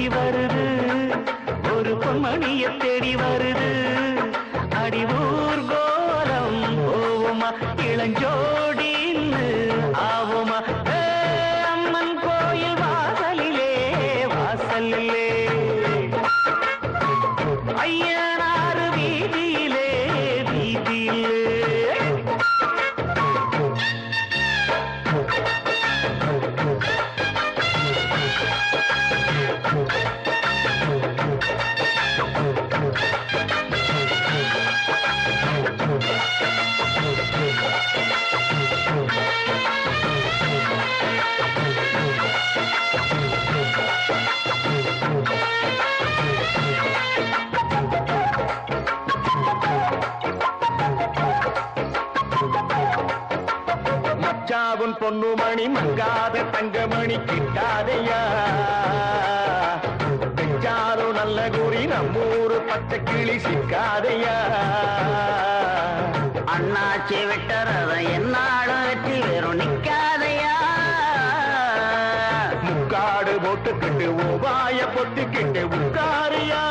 சுத்தி வருது. ஒரு பொன்மணிய தேடி வருது. அடிவூர் கோலம் போவோமா? இளஞ்சோடின்னு ஆவோமா? மச்சாவுன் பொண்ணுமணி மங்காத தங்கமணி கிட்டாதையா? பெஞ்சாரும் நல்ல குறி நம்மூரு பச்சை கிளி சிக்காதையா? அண்ணாச்சி விட்டுறத என்னாலும் வெற்றி வெறும் நிக்காதையா? முக்காடு போட்டுக்கிட்டு ஓவாய பொத்திக்கிட்டு உட்காரியா?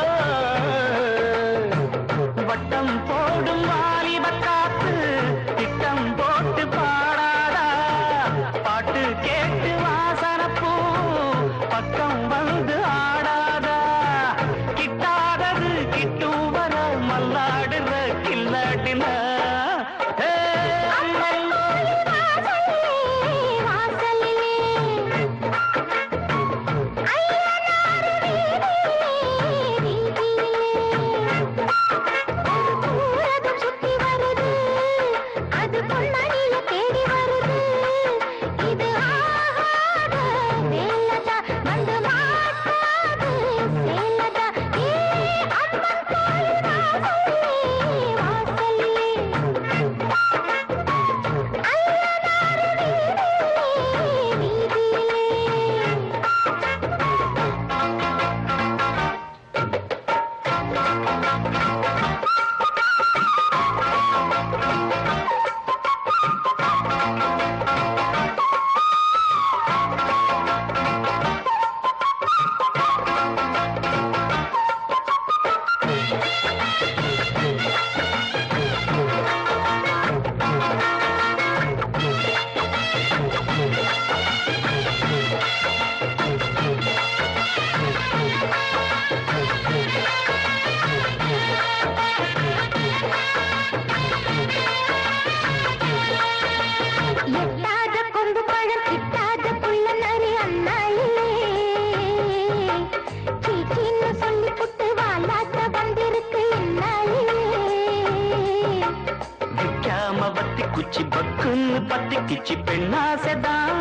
பத்து கிச்சி பெண்ணாசைதான்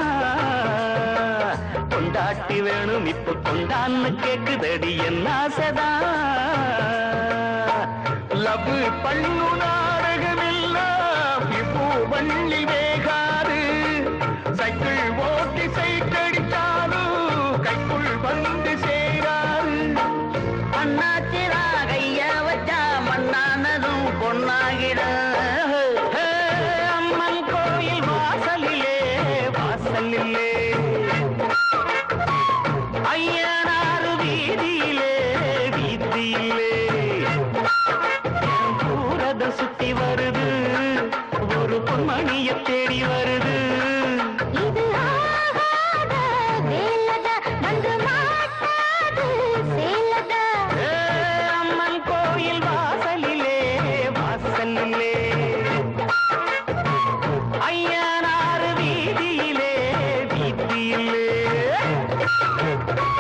கொண்டாட்டி வேணும் இப்ப கொண்டான்னு கேக்குதடி என்ன ஆசைதான் லவ் பண்ணு நாடகமெல்லாம் இப்போ வள்ளி வேக